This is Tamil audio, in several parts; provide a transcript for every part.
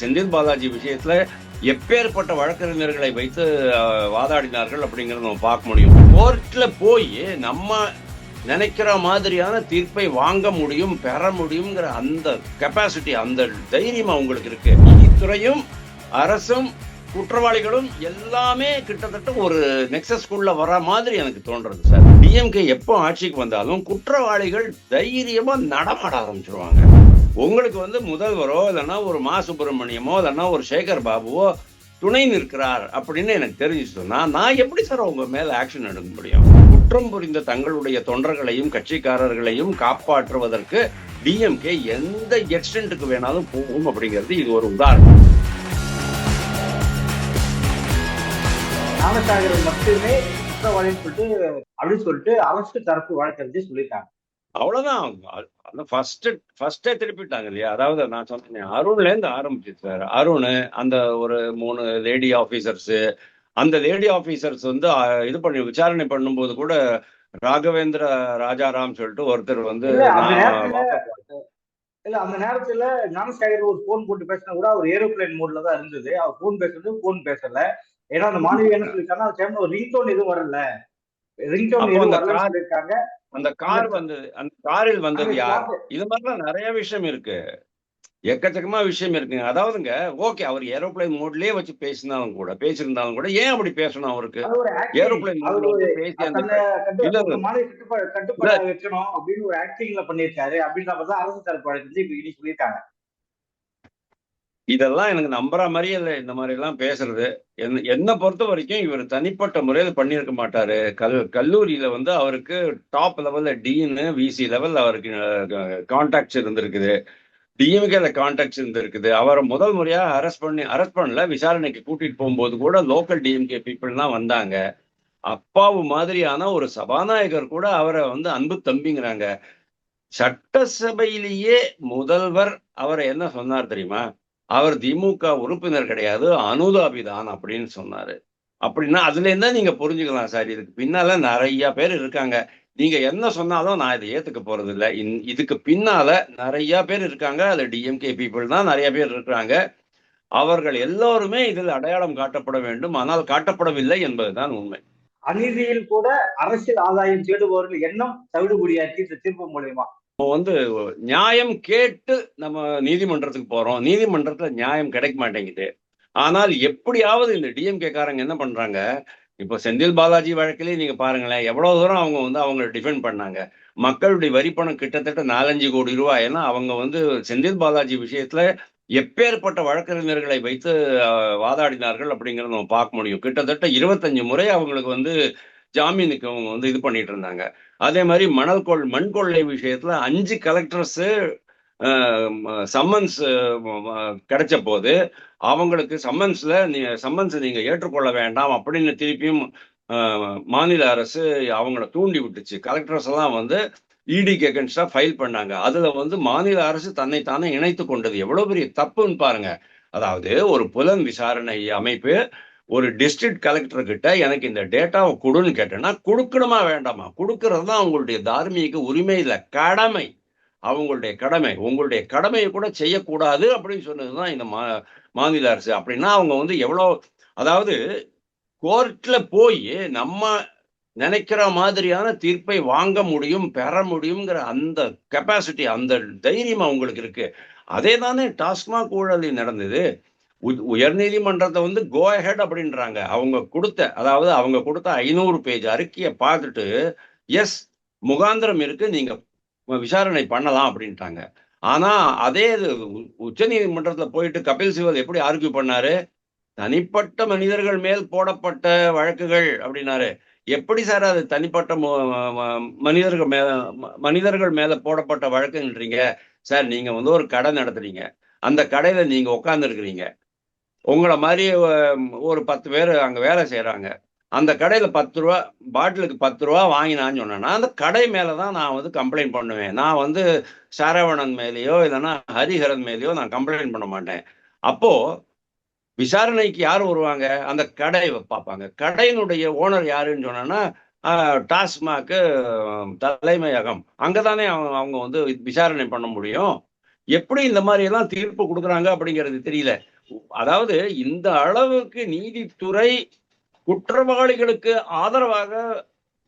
செந்தில் பாலாஜி விஷயத்துல எப்பேற்பட்ட வழக்கறிஞர்களை வைத்து வாதாடினார்கள் அப்படிங்கறத நம்ம பார்க்க முடியும். கோர்ட்ல போய் நம்ம நினைக்கிற மாதிரியான தீர்ப்பை வாங்க முடியும் பெற முடியுங்கிற அந்த கெப்பாசிட்டி அந்த தைரியம் அவங்களுக்கு இருக்கு. நீதித்துறையும் அரசும் குற்றவாளிகளும் எல்லாமே கிட்டத்தட்ட ஒரு நெக்ஸஸ்குள்ள வர மாதிரி எனக்கு தோன்றது சார். டிஎம்கே எப்போ ஆட்சிக்கு வந்தாலும் குற்றவாளிகள் தைரியமா நடமாட ஆரம்பிச்சிருவாங்க. உங்களுக்கு வந்து முதல்வரோ இல்லைன்னா ஒரு மா சுப்பிரமணியமோ இல்லைன்னா ஒரு சேகர் பாபுவோ துணை நிற்கிறார் அப்படின்னு எனக்கு தெரிஞ்சிச்சுன்னா நான் எப்படி சார் உங்க மேல ஆக்ஷன் எடுக்க முடியும்? குற்றம் புரிந்த தங்களுடைய தொண்டர்களையும் கட்சிக்காரர்களையும் காப்பாற்றுவதற்கு டிஎம்கே எந்த எக்ஸ்டென்ட்டுக்கு வேணாலும் போகும் அப்படிங்கிறது இது ஒரு உதாரணம். ராமசாகர் மட்டுமே குற்றவாளின்னு சொல்லிட்டு அப்படின்னு சொல்லிட்டு அரசு தரப்பு வழக்கறிஞர் சொல்லிட்டாங்க அவ்வளவுதான். ஃபர்ஸ்ட் ஃபர்ஸ்டே திருப்பிட்டாங்க இல்லையா? அதாவது நான் சொன்னேன் அருண்ல இருந்து ஆரம்பிச்சு சார் அருண் அந்த ஒரு மூணு லேடி ஆபீசர்ஸ் அந்த லேடி ஆபீசர்ஸ் வந்து இது பண்ணி விசாரணை பண்ணும்போது கூட ராகவேந்திர ராஜாராம் சொல்லிட்டு ஒருத்தர் வந்து இல்ல, அந்த நேரத்துல- ஞானசாகர் ஒரு போன் போட்டு பேசினா கூட அவர் ஏரோப்ளேன் மோட்ல தான் இருந்தது. அவர் போன் பேசுறது போன் பேசல. ஏன்னா அந்த மாணவி என்ன சொல்லிருக்காங்க அந்த டைம்ல ஒரு ரிங்டோன் எதுவும் வரல. ரிங்டோன் எதுவும் வரலன்னு சொல்லியிருக்காங்க. அந்த கார் வந்தது அந்த காரில் வந்தது யார்? இது மாதிரிலாம் நிறைய விஷயம் இருக்கு. எக்கச்சக்கமா விஷயம் இருக்குங்க. அதாவதுங்க ஓகே அவர் ஏரோப்ளேன் மோட்லயே வச்சு பேசினாலும் கூட பேசியிருந்தாலும் கூட ஏன் அப்படி பேசணும் அவருக்கு. ஏரோப்ளேன் கட்டுப்பாடு வைக்கணும் அப்படின்னு ஒரு ஆக்டிங்ல மாதிரி தான் அரசு தரப்பு வழக்கறிஞர் இப்ப சொல்லியிருக்காங்க. இதெல்லாம் எனக்கு நம்புற மாதிரியே இல்லை. இந்த மாதிரி எல்லாம் பேசுறது. என்ன என்னை பொறுத்த வரைக்கும் இவர் தனிப்பட்ட முறையில் பண்ணியிருக்க மாட்டாரு. கல் கல்லூரியில வந்து அவருக்கு டாப் லெவல்ல டீனு விசி லெவல்ல அவருக்கு கான்டாக்ட்ஸ் இருந்திருக்குது. டிஎம்கேல கான்டாக்ட்ஸ் இருந்திருக்குது. அவரை முதல் முறையா அரெஸ்ட் பண்ணி அரெஸ்ட் பண்ணல. விசாரணைக்கு கூட்டிட்டு போகும்போது கூட லோக்கல் டிஎம்கே பீப்புள் தான் வந்தாங்க. அப்பாவு மாதிரியான ஒரு சபாநாயகர் கூட அவரை வந்து அன்பு தம்பிங்கிறாங்க. சட்டசபையிலேயே முதல்வர் அவரை என்ன சொன்னார் தெரியுமா? அவர் திமுக உறுப்பினர் கிடையாது அனுதாபிதான் அப்படின்னு சொன்னாரு. அப்படின்னா அதுல இருந்தா நீங்க புரிஞ்சுக்கலாம் சார் இதுக்கு பின்னால நிறைய பேர் இருக்காங்க. நீங்க என்ன சொன்னாலும் நான் இதை ஏத்துக்க போறது இல்லை இதுக்கு பின்னால நிறைய பேர் இருக்காங்க. அது டிஎம்கே பீப்புள் தான் நிறைய பேர் இருக்கிறாங்க. அவர்கள் எல்லோருமே இதில் அடையாளம் காட்டப்பட வேண்டும். ஆனால் காட்டப்படவில்லை என்பதுதான் உண்மை. அநீதியில் கூட அரசியல் ஆதாயம் தேடுபவர்கள் எண்ணம் தவிடுபடியாக்கி இந்த தீர்ப்பு மூலியமா வந்து நியாயம் கேட்டு நம்ம நீதிமன்றத்துக்கு போறோம். நீதிமன்றத்துல நியாயம் கிடைக்க மாட்டேங்குது. ஆனால் எப்படியாவது இந்த டிஎம்கே காரங்க என்ன பண்றாங்க? இப்போ செந்தில் பாலாஜி வழக்கிலே நீங்க பாருங்களேன் எவ்வளவு தூரம் அவங்க வந்து அவங்க டிஃபெண்ட் பண்ணாங்க. மக்களுடைய வரி பணம் கிட்டத்தட்ட நாலஞ்சு கோடி ரூபாய். ஏன்னா அவங்க வந்து செந்தில் பாலாஜி விஷயத்துல எப்பேற்பட்ட வழக்கறிஞர்களை வைத்து வாதாடினார்கள் அப்படிங்கிறத நம்ம பார்க்க முடியும். கிட்டத்தட்ட இருபத்தஞ்சு முறை அவங்களுக்கு வந்து ஜாமீனுக்கு அவங்க வந்து இது பண்ணிட்டு இருந்தாங்க. அதே மாதிரி மணல் கொள் மண் கொள்ளை விஷயத்துல அஞ்சு கலெக்டர்ஸ் சம்மன்ஸ் கிடைச்ச போது அவங்களுக்கு சம்மன்ஸ்ல நீ சம்மன்ஸ் நீங்க ஏற்றுக்கொள்ள வேண்டாம் அப்படின்னு திருப்பியும் மாநில அரசு அவங்கள தூண்டி விட்டுச்சு. கலெக்டர்ஸ் எல்லாம் வந்து இடிக்கு அகேன்ஸ்டா ஃபைல் பண்ணாங்க. அதுல வந்து மாநில அரசு தன்னை தானே இணைத்து கொண்டது. எவ்வளவு பெரிய தப்புன்னு பாருங்க. அதாவது ஒரு புலன் விசாரணை அமைப்பு ஒரு டிஸ்ட்ரிக்ட் கலெக்டர் கிட்ட எனக்கு இந்த டேட்டாவை கொடுன்னு கேட்டேன்னா கொடுக்கணுமா வேண்டாமா? கொடுக்கறது தான் அவங்களுடைய தார்மீக உரிமை இல்லை கடமை. அவங்களுடைய கடமை. உங்களுடைய கடமையை கூட செய்யக்கூடாது அப்படின்னு சொன்னது தான் இந்த மா மாநில அரசு. அப்படின்னா அவங்க வந்து எவ்வளோ அதாவது கோர்ட்டில் போய் நம்ம நினைக்கிற மாதிரியான தீர்ப்பை வாங்க முடியும் பெற முடியுங்கிற அந்த கெப்பாசிட்டி அந்த தைரியம் அவங்களுக்கு இருக்கு. அதே தானே டாஸ்மாக் ஊழலில் நடந்தது. உயர்நீதிமன்றத்தை வந்து கோ ஹெட் அப்படின்றாங்க. அவங்க கொடுத்த அதாவது அவங்க கொடுத்த ஐநூறு பேஜ் அறிக்கையை பார்த்துட்டு எஸ் முகாந்திரம் இருக்கு நீங்க விசாரணை பண்ணலாம் அப்படின்ட்டாங்க. ஆனா அதே இது உச்ச நீதிமன்றத்துல போயிட்டு கபில் சிவல் எப்படி ஆர்கியூ பண்ணாரு? தனிப்பட்ட மனிதர்கள் மேல் போடப்பட்ட வழக்குகள் அப்படின்னாரு. எப்படி சார் அது தனிப்பட்ட ம- மனிதர்கள் மேல மனிதர்கள் மேல போடப்பட்ட வழக்குன்றீங்க? சார் நீங்க வந்து ஒரு கடை நடத்துறீங்க. அந்த கடையில நீங்க உட்கார்ந்துருக்கிறீங்க. உங்களை மாதிரி ஒரு பத்து பேர் அங்கே வேலை செய்கிறாங்க அந்த கடையில் பத்து ரூபா பாட்டிலுக்கு பத்து ரூபா வாங்கினான்னு சொன்னேன்னா அந்த கடை மேலே தான் நான் வந்து கம்ப்ளைண்ட் பண்ணுவேன். நான் வந்து சரவணன் மேலேயோ இல்லைன்னா ஹரிஹரன் மேலேயோ நான் கம்ப்ளைண்ட் பண்ண மாட்டேன். அப்போது விசாரணைக்கு யார் வருவாங்க? அந்த கடையை பார்ப்பாங்க. கடையினுடைய ஓனர் யாருன்னு சொன்னோன்னா டாஸ்மாக்கு தலைமையகம். அங்கதானே அவங்க அவங்க வந்து விசாரணை பண்ண முடியும். எப்படி இந்த மாதிரி எல்லாம் தீர்ப்பு கொடுக்குறாங்க அப்படிங்கிறது தெரியல. அதாவது இந்த அளவுக்கு நீதித்துறை குற்றவாளிகளுக்கு ஆதரவாக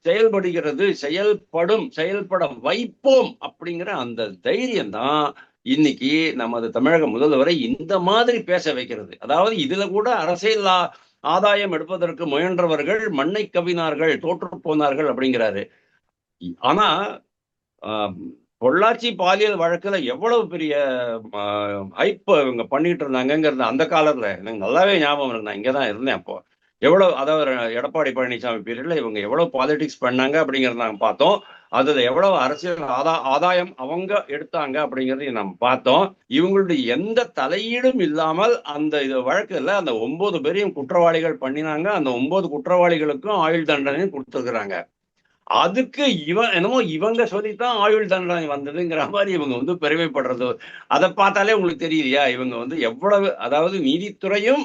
செயல்படுகிறது செயல்படும் செயல்பட வைப்போம் அப்படிங்கிற அந்த தைரியம் தான் இன்னைக்கு நமது தமிழக முதல்வரை இந்த மாதிரி பேச வைக்கிறது. அதாவது இதுல கூட அரசியல் ஆ- ஆதாயம் எடுப்பதற்கு முயன்றவர்கள் மண்ணை கவினார்கள் தோற்று போனார்கள் அப்படிங்கிறாரு. ஆனா பொள்ளாச்சி பாலியல் வழக்குல எவ்வளவு பெரிய ஐப்ப இவங்க பண்ணிட்டு இருந்தாங்கங்கிறது அந்த காலத்துல எனக்கு நல்லாவே ஞாபகம் இருக்கு. நான் இங்கதான் இருந்தேன் அப்போ. எவ்வளவு அதாவது எடப்பாடி பழனிசாமி பீரியட்ல இவங்க எவ்வளவு பாலிடிக்ஸ் பண்ணாங்க அப்படிங்கறத நாங்க பார்த்தோம். அதுல எவ்வளவு அரசியல் ஆதா ஆதாயம் அவங்க எடுத்தாங்க அப்படிங்கிறதையும் நம்ம பார்த்தோம். இவங்களுடைய எந்த தலையீடும் இல்லாமல் அந்த இது வழக்குல அந்த ஒன்பது பேரையும் குற்றவாளிகள் பண்ணினாங்க. அந்த ஒன்பது குற்றவாளிகளுக்கும் ஆயுள் தண்டனையும் கொடுத்துருக்குறாங்க. அதுக்கு இவன் என்னமோ இவங்க சொல்லித்தான் ஆயுள் தண்டனை வந்ததுங்கிற மாதிரி இவங்க வந்து பெருமைப்படுறது. அதை பார்த்தாலே உங்களுக்கு தெரியலையா இவங்க வந்து எவ்வளவு அதாவது நீதித்துறையும்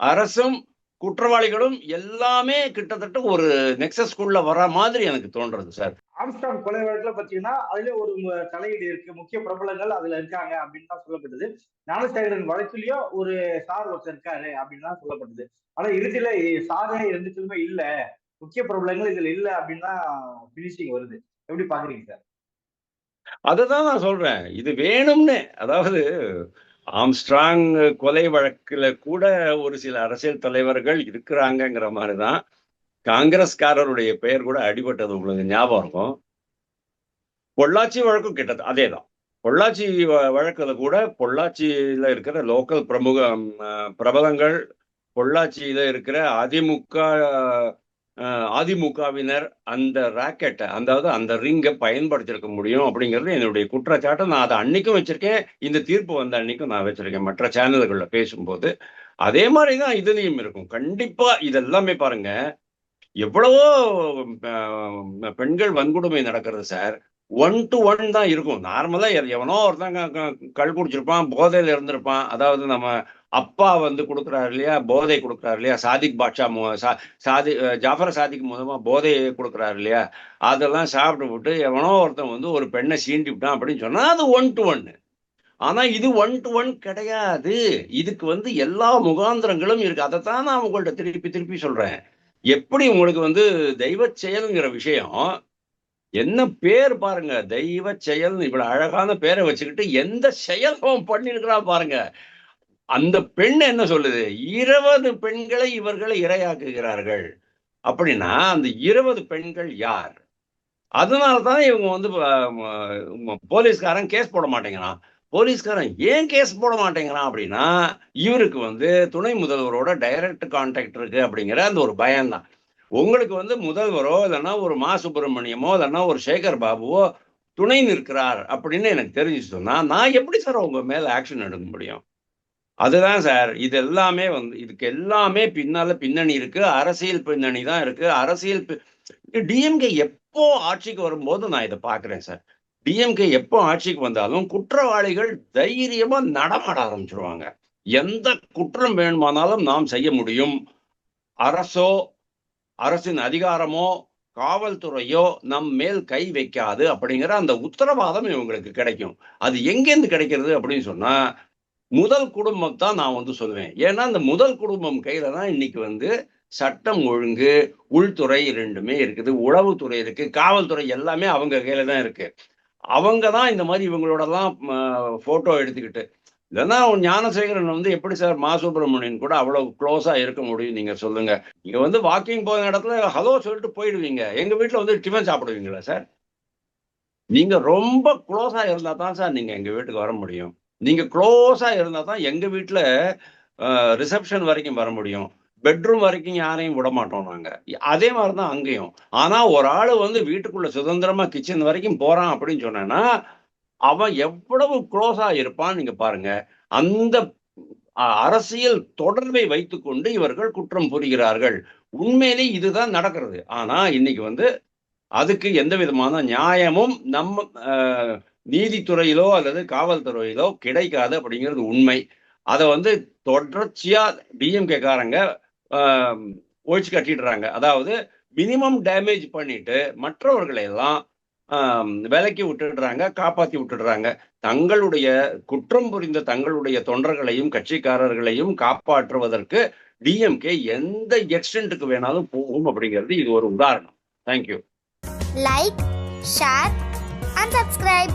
அரசும் குற்றவாளிகளும் எல்லாமே கிட்டத்தட்ட ஒரு நெக்ஸஸ்குள்ள வர மாதிரி எனக்கு தோன்றது சார். ஆம்ஸ்டாங் கொலை வழக்குல பாத்தீங்கன்னா அதுல ஒரு தலையீடு இருக்கு. முக்கிய பிரபலங்கள் அதுல இருக்காங்க அப்படின்னு தான் சொல்லப்பட்டது ஞானசேகரன் வழக்குலயும் ஒரு சார் ஒருத்தர் இருக்காரு அப்படின்னு தான் சொல்லப்பட்டது ஆனா இறுதியில சாரே ரெண்டுத்துலயுமே இல்ல. முக்கிய பிரபலங்கள் இதுல இல்ல அப்படின்னு தான் பினிஷிங் வருது. எப்படி பாக்குறீங்க சார் அதுதான் நான் சொல்றேன். இது வேணும்னு. அதாவது ஆம்ஸ்ட்ராங் கொலை வழக்குல கூட ஒரு சில அரசியல் தலைவர்கள் இருக்கிறாங்கங்கிற மாதிரி தான் காங்கிரஸ்காரருடைய பெயர் கூட அடிபட்டது உங்களுக்கு ஞாபகம் இருக்கும். பொள்ளாச்சி வழக்கும் கிட்டது அதே தான். பொள்ளாச்சி வழக்கில் வழக்குல கூட பொள்ளாச்சியில இருக்கிற லோக்கல் பிரமுக பிரபலங்கள் பொள்ளாச்சியில இருக்கிற அதிமுக அதிமுகவினர் அந்த ராக்கெட்டை அதாவது அந்த ரிங்கை பயன்படுத்தியிருக்க முடியும் அப்படிங்கிறது என்னுடைய குற்றச்சாட்டை. நான் அதை அன்னைக்கும் வச்சிருக்கேன். இந்த தீர்ப்பு வந்த அன்னைக்கும் நான் வச்சிருக்கேன். மற்ற சேனல்களில் பேசும்போது அதே மாதிரி தான் இதுலையும் இருக்கும். கண்டிப்பாக இதெல்லாமே பாருங்க. எவ்வளவோ பெண்கள் வன்கொடுமை நடக்கிறது சார். ஒன் டு ஒன் தான் இருக்கும். நார்மலாக எவனோ ஒருத்தங்க க- கள் குடிச்சிருப்பான் போதையில் இருந்திருப்பான். அதாவது நம்ம அப்பா வந்து கொடுக்குறாரு இல்லையா? போதை கொடுக்குறாரு இல்லையா? சாதிக் பாட்ஷா மு- சா- சாதி அஹ் ஜாஃபர் சாதிக் மூலமாக போதையை கொடுக்குறாரு இல்லையா? அதெல்லாம் சாப்பிட்டு விட்டு எவனோ ஒருத்தன் வந்து ஒரு பெண்ணை சீண்டி விட்டான் அப்படின்னு சொன்னால் அது ஒன் டு ஒன்னு ஆனால் இது ஒன் டு ஒன் கிடையாது. இதுக்கு வந்து எல்லா முகாந்திரங்களும் இருக்கு. அதைத்தான் நான் உங்கள்கிட்ட திருப்பி திருப்பி சொல்கிறேன் எப்படி உங்களுக்கு வந்து தெய்வ செயல்ங்கிற விஷயம் என்ன பேர் பாருங்க. தெய்வ செயல் இவ்வளவு அழகான பேரை வச்சுக்கிட்டு எந்த செயல் அவன் பண்ணிருக்கிறான் பாருங்க. அந்த பெண் என்ன சொல்லுது? இருபது பெண்களை இவர்களை இரையாக்குகிறார்கள். அப்படின்னா அந்த இருபது பெண்கள் யார்? அதனால தான் இவங்க வந்து போலீஸ்காரன் கேஸ் போட மாட்டேங்கிறான். போலீஸ்காரன் ஏன் கேஸ் போட மாட்டேங்கிறான் அப்படின்னா இவருக்கு வந்து துணை முதல்வரோட டைரக்ட் கான்டாக்ட் இருக்கு அப்படிங்கிற அந்த ஒரு பயம்தான். உங்களுக்கு வந்து முதல்வரோ இல்லைன்னா ஒரு மா சுப்பிரமணியமோ இல்லைன்னா ஒரு சேகர் பாபுவோ துணை நிற்கிறார் அப்படின்னு எனக்கு தெரிஞ்சு சொன்னா நான் எப்படி சார் உங்க மேல ஆக்ஷன் எடுக்க முடியும்? அதுதான் சார். இது எல்லாமே வந்து இதுக்கு எல்லாமே பின்னால பின்னணி இருக்கு. அரசியல் பின்னணி தான் இருக்கு. அரசியல் டிஎம்கே எப்போ ஆட்சிக்கு வரும்போது நான் இதை பார்க்குறேன் சார். டிஎம்கே எப்போ ஆட்சிக்கு வந்தாலும் குற்றவாளிகள் தைரியமா நடமாட ஆரம்பிச்சிருவாங்க. எந்த குற்றம் வேணுமானாலும் நாம் செய்ய முடியும். அரசோ அரசின் அதிகாரமோ காவல்துறையோ நம் மேல் கை வைக்காது அப்படிங்கிற அந்த உத்தரவாதம் இவங்களுக்கு கிடைக்கும். அது எங்கேருந்து கிடைக்கிறது அப்படின்னு சொன்னா முதல் குடும்பம் தான் நான் வந்து சொல்லுவேன். ஏன்னா அந்த முதல் குடும்பம் கையில தான் இன்னைக்கு வந்து சட்டம் ஒழுங்கு உள்துறை ரெண்டுமே இருக்குது. உளவுத்துறை இருக்கு. காவல்துறை எல்லாமே அவங்க கையில தான் இருக்கு. அவங்க தான் இந்த மாதிரி இவங்களோடலாம் ஃபோட்டோ எடுத்துக்கிட்டு. இல்லைன்னா ஞானசேகரன் வந்து எப்படி சார் மா சுப்பிரமணியன் கூட அவ்வளோ க்ளோஸா இருக்க முடியும்? நீங்க சொல்லுங்க. நீங்க வந்து வாக்கிங் போகிற இடத்துல ஹலோ சொல்லிட்டு போயிடுவீங்க. எங்க வீட்டில் வந்து டிஃபன் சாப்பிடுவீங்களா சார்? நீங்க ரொம்ப க்ளோஸா இருந்தா தான் சார் நீங்க எங்க வீட்டுக்கு வர முடியும். நீங்க க்ளோஸா இருந்தா தான் எங்க வீட்டுல ரிசப்ஷன் வரைக்கும் வர முடியும். பெட்ரூம் வரைக்கும் யாரையும் விட மாட்டோம் நாங்க. அதே மாதிரி தான் அங்கேயும். ஆனா ஒரு ஆள் வந்து வீட்டுக்குள்ள சுதந்திரமா கிச்சன் வரைக்கும் போறான் அப்படின்னு சொன்னேன்னா அவன் எவ்வளவு க்ளோஸா இருப்பான்னு நீங்க பாருங்க. அந்த அரசியல் தொடர்பை வைத்துக்கொண்டு இவர்கள் குற்றம் புரிகிறார்கள். உண்மையிலே இதுதான் நடக்கிறது. ஆனா இன்னைக்கு வந்து அதுக்கு எந்த விதமான நியாயமும் நம்ம நீதித்துறையிலோ அல்லது காவல்துறையிலோ கிடைக்காது அப்படிங்கிறது உண்மை. அதை வந்து தொடர்ச்சியா டிஎம்கே காரங்க ஆஹ், ஒழிச்சு கட்டிடுறாங்க. அதாவது மினிமம் டேமேஜ் பண்ணிட்டு மற்றவர்களை எல்லாம் விலக்கி விட்டுடுறாங்க காப்பாத்தி விட்டுடுறாங்க. தங்களுடைய குற்றம் புரிந்த தங்களுடைய தொண்டர்களையும் கட்சிக்காரர்களையும் காப்பாற்றுவதற்கு டிஎம்கே எந்த எக்ஸ்டென்ட்டுக்கு வேணாலும் போகும் அப்படிங்கிறது இது ஒரு உதாரணம். Thank you like share and subscribe